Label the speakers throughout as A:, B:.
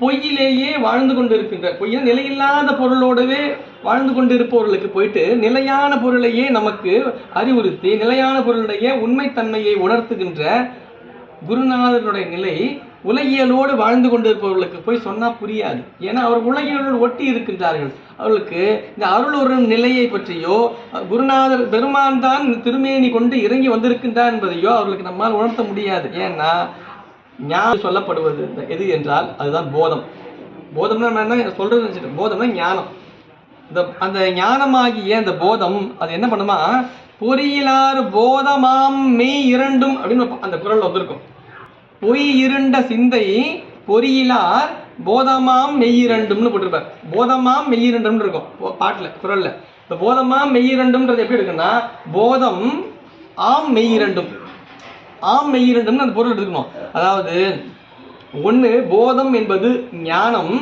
A: பொய்யிலேயே வாழ்ந்து கொண்டு இருக்கின்ற பொய்யில் நிலையில்லாத பொருளோடவே வாழ்ந்து கொண்டு இருப்பவர்களுக்கு போயிட்டு நிலையான பொருளையே நமக்கு அறிவுறுத்தி நிலையான பொருளுடைய உண்மைத்தன்மையை உணர்த்துகின்ற குருநாதனுடைய நிலை உலகியலோடு வாழ்ந்து கொண்டிருப்பவர்களுக்கு போய் சொன்னால் புரியாது. ஏன்னா அவர் உலகியலோடு ஒட்டி இருக்கின்றார்கள். அவர்களுக்கு இந்த அருளுறும் நிலையை பற்றியோ குருநாதர் பெருமான் தான் திருமேனி கொண்டு இறங்கி வந்திருக்கின்றார் என்பதையோ அவர்களுக்கு நம்மால் உணர்த்த முடியாது. ஏன்னா ஞானம் சொல்லப்படுவது எது என்றால் அதுதான் போதம். போதம்னா என்ன சொல்றது நினைச்சிட்டு போதம்னா ஞானம். இந்த அந்த ஞானமாகிய அந்த போதம் அது என்ன பண்ணுமா? பொறியிலார் போதமாம் மெய் இரண்டும் அப்படின்னு அந்த குரல் வந்திருக்கும். பொய் இருண்ட சிந்தை பொறியிலார் போதமாம் மெய்யிரண்டும்னு போட்டிருப்பார். போதமாம் மெய்யிரண்டும்னு இருக்கும். பாட்டில் பாட்டுல குரல்ல. இந்த போதமாம் மெய்யிரண்டும்ன்றது எப்படி இருக்குன்னா போதம் ஆம் மெய்யிரண்டும் ஆம் மெய்யிரண்டும்னு அந்த பொருள் எடுக்கணும் அதாவது ஒன்று போதம் என்பது ஞானம்.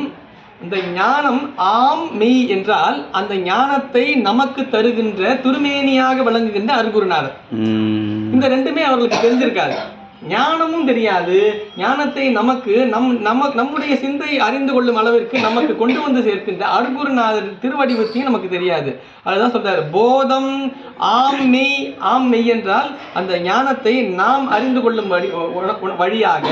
A: இந்த ஞானம் ஆம் மெய் என்றால் அந்த ஞானத்தை நமக்கு தருகின்ற திருமேனியாக விளங்குகின்ற அருகுருநாதர். இந்த ரெண்டுமே அவர்களுக்கு தெரிஞ்சிருக்காது. ஞானமும் தெரியாது. ஞானத்தை நமக்கு நம் நம்ம நம்முடைய சிந்தை அறிந்து கொள்ளும் அளவிற்கு நமக்கு கொண்டு வந்து சேர்க்கின்ற அருகுருநாதர் திருவடிவத்தையும் நமக்கு தெரியாது. அதுதான் சொல்றாரு. போதம் ஆம் மெய் ஆம் மெய் என்றால் அந்த ஞானத்தை நாம் அறிந்து கொள்ளும் வழி வழியாக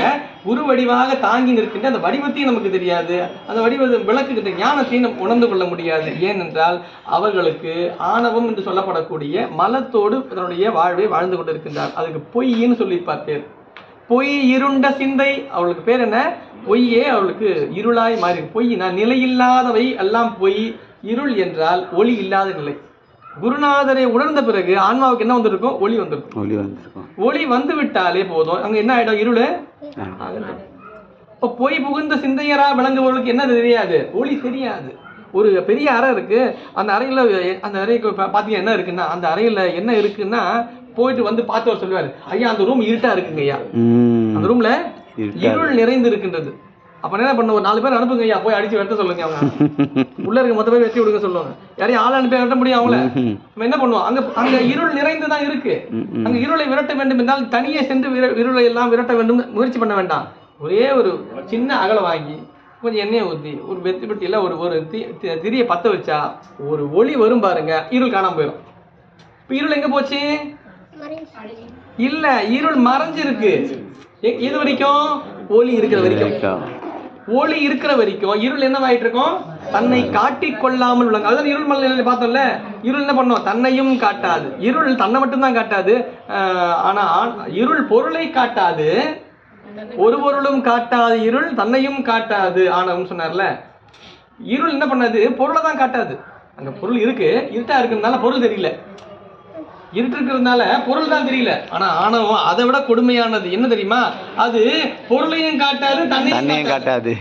A: உருவடிவாக தாங்கி நிற்கின்ற அந்த வடிவத்தையும் நமக்கு தெரியாது. அந்த வடிவத்தை விளக்குகின்ற ஞானத்தையும் நம் உணர்ந்து கொள்ள முடியாது. ஏனென்றால் அவர்களுக்கு ஆணவம் என்று சொல்லப்படக்கூடிய மலத்தோடு தன்னுடைய வாழ்வை வாழ்ந்து கொண்டிருக்கின்றார். அதுக்கு பொய்ன்னு சொல்லியிருப்பார் பேர் பொய் இருண்ட சிந்தை அவளுக்கு பேர் என்ன? பொய்யே அவளுக்கு இருளாய் மாறி பொய்னா நிலையில்லாதவை எல்லாம் பொய். இருள் என்றால் ஒளி இல்லாத நிலை. குருநாதரை உணர்ந்த பிறகு ஆன்மாவுக்கு என்ன வந்திருக்கும்? ஒளி வந்திருக்கும்.
B: ஒளி வந்திருக்கும்.
A: ஒளி வந்து விட்டாலே போதும். அங்க என்ன ஆயிடும்? இருளு. இப்ப பொய் புகுந்த சிந்தையரா விளங்குபவர்களுக்கு என்ன தெரியாது? ஒளி தெரியாது. ஒரு பெரிய அறை இருக்கு. அந்த அறையில அந்த அறைக்கு பா- பாத்தீங்கன்னா என்ன இருக்குன்னா அந்த அறையில என்ன இருக்குன்னா போயிட்டு வந்து பார்த்தவர் சொல்லுவாரு ஐயா அந்த ரூம் இருட்டா இருக்குங்க ஐயா. அந்த ரூம்ல இருள் நிறைந்து இருக்கின்றது அப்ப என்ன பண்ண ஒரு நாலு பேர் அனுப்புங்க ஐயா போய் அடிச்சு வெட்ட சொல்லுங்க அவங்க. உள்ள இருக்க மொத்த பேர் வெட்டி விடுங்க சொல்லுவாங்க. யாரையும் ஆள் அனுப்பி வெட்ட முடியும் அவங்கள. நம்ம என்ன பண்ணுவோம்? அங்க அங்க இருள் நிறைந்து தான் இருக்கு. அங்க இருளை விரட்ட வேண்டும் என்றால் தனியே சென்று இருளை எல்லாம் விரட்ட வேண்டும். முயற்சி பண்ண வேண்டாம். ஒரே ஒரு சின்ன அகலை வாங்கி கொஞ்சம் எண்ணெயை ஊற்றி ஒரு வெத்தி பெட்டியில் ஒரு ஒரு திரியை பற்ற வச்சா ஒரு ஒளி வரும் பாருங்க. இருள் காணாம போயிடும் இப்போ இருள் எங்க போச்சு? இல்ல இருள் மறைஞ்சிருக்கு. எது வரைக்கும்? ஒளி இருக்கிற வரைக்கும். ஒளி இருக்கிற வரைக்கும் இருள் என்னவாயிட்டு இருக்கும் தன்னை காட்டிக் கொள்ளாமல் உள்ளங்க அதுதான் இருள் மலை பார்த்தோம்ல? இருள் என்ன பண்ணும்? தன்னையும் காட்டாது. இருள் தன்னை மட்டும்தான் காட்டாது. ஆனால் இருள் பொருளை காட்டாது. ஒரு பொருளும் காட்டாது. இருள் தன்னையும் காட்டாது. ஆனவம் சொன்னார்ல. இருள் என்ன பண்ணாது? பொருளை தான் காட்டாது. அந்த பொருள் இருக்கு. இருட்டா இருக்கிறதுனால பொருள் தெரியல. இருட்டு இருக்கிறதுனால பொருள் தான் தெரியல. ஆனா ஆணவம் அதை விட கொடுமையானது. என்ன தெரியுமா? அது பொருளையும் காட்டாது
B: தண்ணியும்
A: காட்டாது.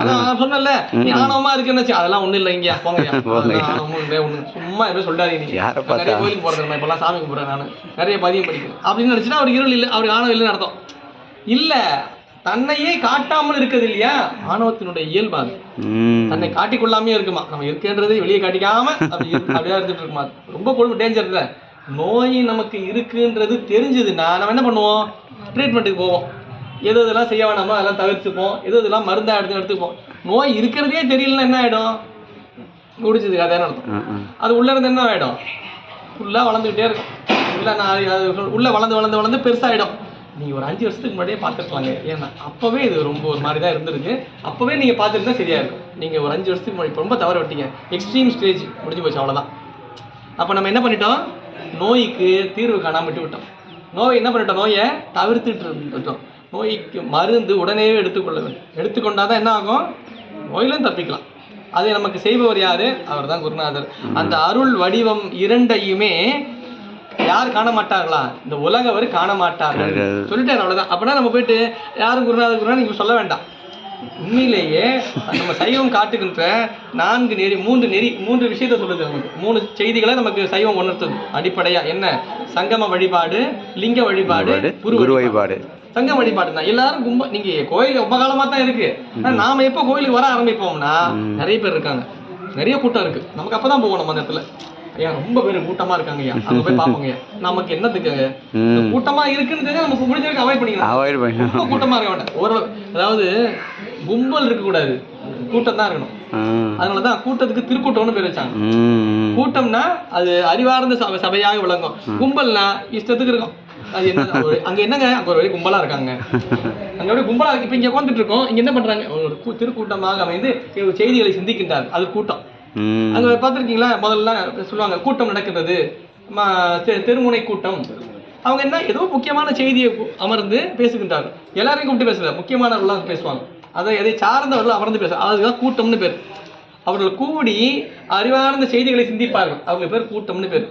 A: அதான் நான் சொன்னேன்ல. நீ ஆணவமா இருக்குன்னு அதெல்லாம் ஒண்ணும் இல்லை இங்க போங்க ஒண்ணு சும்மா எதுவும் சொல்றாரு நீ
B: யாரை
A: நான் நிறைய? கோயிலுக்கு போறது நான் இப்பெல்லாம் சாமி கும்பிடுறேன் நான். நிறைய பதியம் படிக்கிறேன். அப்படின்னு நினைச்சுன்னா அவர் இருள் இல்லை. அவருக்கு ஆணவம் இல்லைன்னு அர்த்தம். இல்ல தன்னையே காட்டாமல் இருக்குது இல்லையா? ஆணவத்தினுடைய இயல்பு அது. தன்னை காட்டிக்கொள்ளாமே இருக்குமா? நம்ம இருக்கின்றதை வெளியே காட்டிக்காம அப்படியே இருந்துட்டு இருக்குமா? ரொம்ப கொடுமை டேஞ்சர் இல்லை. நோய் நமக்கு இருக்குன்றது தெரிஞ்சதுன்னா நம்ம என்ன பண்ணுவோம்? ட்ரீட்மெண்ட்டுக்கு போவோம். எது இதெல்லாம் செய்ய வேணாமோ? அதெல்லாம் தவிர்த்துப்போம். எது இதெல்லாம் மருந்தா எடுத்து எடுத்துப்போம். நோய் இருக்கிறதே தெரியலன்னா என்ன ஆயிடும்? முடிச்சது கதைன்னு அர்த்தம். அது உள்ள இருந்து என்ன ஆயிடும்? ஃபுல்லாக வளர்ந்துக்கிட்டே இருக்கும். உள்ள நான் உள்ள வளர்ந்து வளர்ந்து வளர்ந்து பெருசாயிடும். நீங்க ஒரு அஞ்சு வருஷத்துக்கு முன்னாடியே பார்த்துருக்கலாங்க. ஏன்னா அப்பவே இது ரொம்ப ஒரு மாதிரி தான் இருந்திருக்கு. அப்பவே நீங்க பார்த்துருந்தா சரியா இருக்கும். நீங்க ஒரு அஞ்சு வருஷத்துக்கு முன்னாடி ரொம்ப தவற விட்டீங்க. எக்ஸ்ட்ரீம் ஸ்டேஜ் முடிஞ்சு போச்சு அவ்வளவுதான். அப்ப நம்ம என்ன பண்ணிட்டோம்? நோய்க்கு தீர்வு காணாம விட்டு விட்டோம். நோய் என்ன பண்ணிட்டோம்? நோயை தவிர்த்துட்டு இருந்துட்டோம் நோய்க்கு மருந்து உடனே எடுத்துக்கொள்ள வேண்டும். எடுத்துக்கொண்டாதான் என்ன ஆகும்? நோயிலும் தப்பிக்கலாம். அதை நமக்கு செய்பவர் யாரு? அவர்தான் குருநாதர். அந்த அருள் வடிவம் இரண்டையுமே யார் காண மாட்டார்களா இந்த உலகவர் காண மாட்டார்கள்
B: கிடையாது.
A: சொல்லிட்டாரு அவ்வளவுதான். அப்படின்னா நம்ம போயிட்டு யாரும் குருநாதர் குருநாதர் நீங்க சொல்ல வேண்டாம். உண்மையிலேயே நம்ம சைவம் காட்டுகின்ற நான்கு நெறி மூன்று நெறி மூன்று விஷயத்தை சொல்லுது நமக்கு மூணு செய்திகளை நமக்கு சைவம் உணர்த்துது அடிப்படையா என்ன? சங்கம வழிபாடு லிங்க வழிபாடு குரு வழிபாடு. சங்கம் வழிபாடு தான் எல்லாரும் கும்ப நீங்க கோயில் ரொம்ப காலமா தான் இருக்கு. நாம எப்போ கோயிலுக்கு வர ஆரம்பிப்போம்னா. நிறைய பேர் இருக்காங்க. நிறைய கூட்டம் இருக்கு. நமக்கு அப்பதான் போகணும் அந்த இடத்துல ஐயா ரொம்ப பேர் கூட்டமா இருக்காங்க ஐயா. அங்க போய் பார்ப்போங்க ஐயா. நமக்கு என்னத்துக்கு? கூட்டமா இருக்குன்னு தெரிஞ்சா நமக்கு முடிஞ்ச வரைக்கும் அவாய்ட் பண்ணிக்கலாம்.
B: அவாய்ட் பண்ணணும்
A: ரொம்ப கூட்டமா இருக்க வேண்டாம் ஓரளவு அதாவது கும்பல் இருக்கக்கூடாது. கூட்டம் தான் இருக்கணும் அதனாலதான் கூட்டத்துக்கு திருக்கூட்டம்னு பேர் வச்சாங்க. கூட்டம்னா அது அறிவார்ந்த சபை சபையாக விளங்கும். கும்பல்னா இஷ்டத்துக்கு இருக்கும். அது என்ன ஒரு- அங்க என்னங்க? அங்க ஒரு வழி கும்பலா இருக்காங்க. அங்க அப்படியே கும்பலா இருக்கு? இப்ப இங்க உட்காந்துட்டு இருக்கோம் இங்க என்ன பண்றாங்க? ஒரு திருக்கூட்டமாக அமைந்து ஒரு செய்திகளை சிந்திக்கின்றார். அது கூட்டம். அங்க பார்த்திருக்கீங்களா முதல்ல சொல்லுவாங்க கூட்டம் நடக்கிறது ம- தெ- தெருமுனை கூட்டம். அவங்க என்ன ஏதோ முக்கியமான செய்தியை அமர்ந்து பேசுகின்றார்கள் எல்லாரையும் கூப்பிட்டு பேசல முக்கியமானவர்கள்லாம் பேசுவாங்க. அதை எதை சார்ந்தவர்கள் அமர்ந்து பேச அதுதான் கூட்டம்னு பேர். அவர்கள் கூடி அறிவார்ந்த செய்திகளை சிந்திப்பார்கள். அவங்க பேர் கூட்டம்னு பேர்.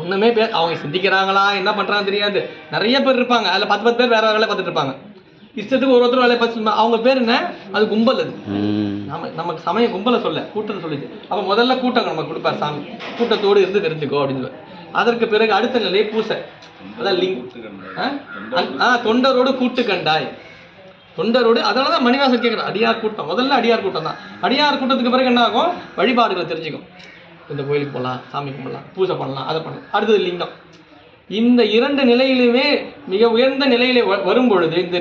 A: ஒண்ணுமே பேர் அவங்க சிந்திக்கிறாங்களா என்ன பண்றாங்க தெரியாது. நிறைய பேர் இருப்பாங்க. அதுல பத்து பத்து பேர் வேற வேலை பார்த்துட்டு இருப்பாங்க. இஷ்டத்துக்கு ஒரு ஒருத்தர் வேலையை பார்த்து அவங்க பேர் என்ன? அது கும்பல் அது. நம்ம நமக்கு சமய கும்பலை சொல்ல கூட்டத்தை சொல்லிச்சு அப்ப முதல்ல கூட்டம் நமக்கு கொடுப்பார் சாமி. கூட்டத்தோடு இருந்து தெரிஞ்சுக்கோ அப்படின்னு சொல்லி. அதற்கு பிறகு அடுத்த நிலை பூசை. அதான் லிங். தொண்டரோடு கூட்டு கண்டாய். தொண்டரோடு அதனால தான் மணிவாசன் கேட்குற அடியார் கூட்டம். முதல்ல அடியார் கூட்டம் தான். அடியார் கூட்டத்துக்கு பிறகு என்ன ஆகும்? வழிபாடுகளை தெரிஞ்சுக்கும். இந்த கோயிலுக்கு போகலாம் சாமி கும்பிடலாம் பூஜை பண்ணலாம் அதை பண்ணலாம். அடுத்தது லிங்கம். இந்த இரண்டு நிலையிலுமே மிக உயர்ந்த நிலையிலே வ- வரும் பொழுது இந்த